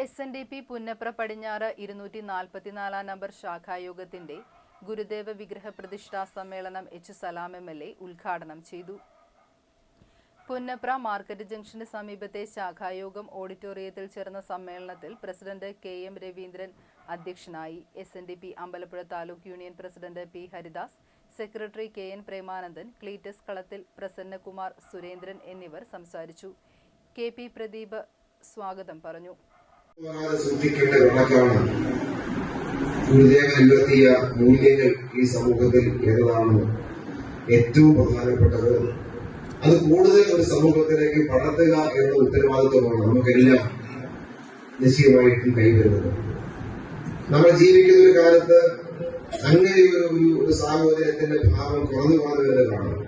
S N D P Punnapra പടിഞ്ഞാറ് ഇരുന്നൂറ്റി നാൽപ്പത്തിനാലാം നമ്പർ ശാഖായോഗത്തിന്റെ ഗുരുദേവ വിഗ്രഹ പ്രതിഷ്ഠാ സമ്മേളനം H Salam M L A ഉദ്ഘാടനം ചെയ്തു. പുന്നപ്ര മാർക്കറ്റ് ജംഗ്ഷന് സമീപത്തെ ശാഖായോഗം ഓഡിറ്റോറിയത്തിൽ ചേർന്ന സമ്മേളനത്തിൽ പ്രസിഡന്റ് കെ എം രവീന്ദ്രൻ അധ്യക്ഷനായി. S N D P Ambalappuzha taluk union president P Haridas secretary K N Premanandan Cletus Kalathil Prasannakumar Surendran എന്നിവർ സംസാരിച്ചു. കെ പി പ്രദീപ് സ്വാഗതം പറഞ്ഞു. സൂക്ഷിക്കേണ്ട കണക്കാണ് ഗുരുദേവൻ ഉയർത്തിയ മൂല്യങ്ങൾ ഈ സമൂഹത്തിൽ ഏതാണ് ഏറ്റവും പ്രധാനപ്പെട്ടത്? അത് കൂടുതൽ ഒരു സമൂഹത്തിലേക്ക് പടർത്തുക എന്ന ഉത്തരവാദിത്വമാണ് നമുക്കെല്ലാം നിശ്ചയമായിട്ടും കൈവരുന്നത്. നമ്മൾ ജീവിക്കുന്ന ഒരു കാലത്ത് അങ്ങനെ ഒരു ഒരു സാഹോദര്യത്തിന്റെ ഭാവം കുറഞ്ഞു കുറഞ്ഞു കാണാം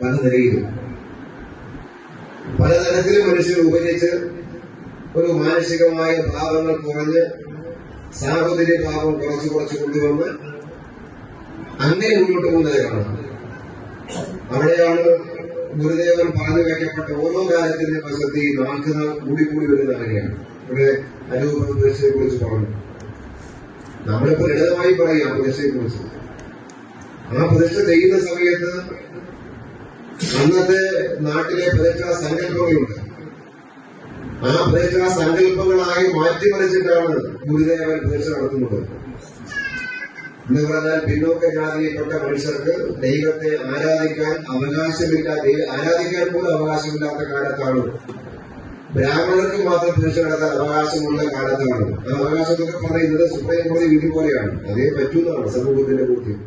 പല നിലയിലും പലതരത്തിലും മനുഷ്യർ ഉപരിച്ച് ഒരു മാനസികമായ ഭാവങ്ങൾ കുറഞ്ഞ് സാഹോദര്യ ഭാവം കുറച്ച് കുറച്ച് കൊണ്ടുവന്ന് അങ്ങനെ മുന്നോട്ട് പോകുന്നത് അവിടെയാണ് ഗുരുദേവൻ പറഞ്ഞു വയ്ക്കപ്പെട്ട ഓരോ കാര്യത്തിന്റെ പ്രസക്തി നാൾക്ക് നാൾ കൂടി കൂടി വരുന്ന അങ്ങനെയാണ്. ഇവിടെ അനുഭവത്തെ കുറിച്ച് പറഞ്ഞു. നമ്മളിപ്പോ ലളിതമായി പറയാം പ്രതിഷ്ഠയെ കുറിച്ച് ആ പ്രതിഷ്ഠ ചെയ്യുന്ന സമയത്ത് അന്നത്തെ നാട്ടിലെ പ്രതിഷ്ഠാ സങ്കല്പങ്ങളുണ്ട് ആ പ്രതിഷ്ഠാ സങ്കല്പങ്ങളായി മാറ്റിമറിച്ചിട്ടാണ് ഗുരുദേവൻ പ്രതിഷ്ഠ നടത്തുന്നത്. എന്ന് പറഞ്ഞാൽ പിന്നോക്ക ജാതിയിൽപ്പെട്ട മനുഷ്യർക്ക് ദൈവത്തെ ആരാധിക്കാൻ അവകാശമില്ല ആരാധിക്കാൻ പോലും അവകാശമില്ലാത്ത കാലത്താണ്. ബ്രാഹ്മണർക്ക് മാത്രം പ്രതിഷ്ഠ നടത്താൻ അവകാശമുള്ള കാലത്താണ്. ആ അവകാശം എന്നൊക്കെ പറയുന്നത് സുപ്രീം കോടതി വിധി പോലെയാണ്. അതേ പറ്റൂന്നാണ് സമൂഹത്തിന്റെ ബോധ്യം.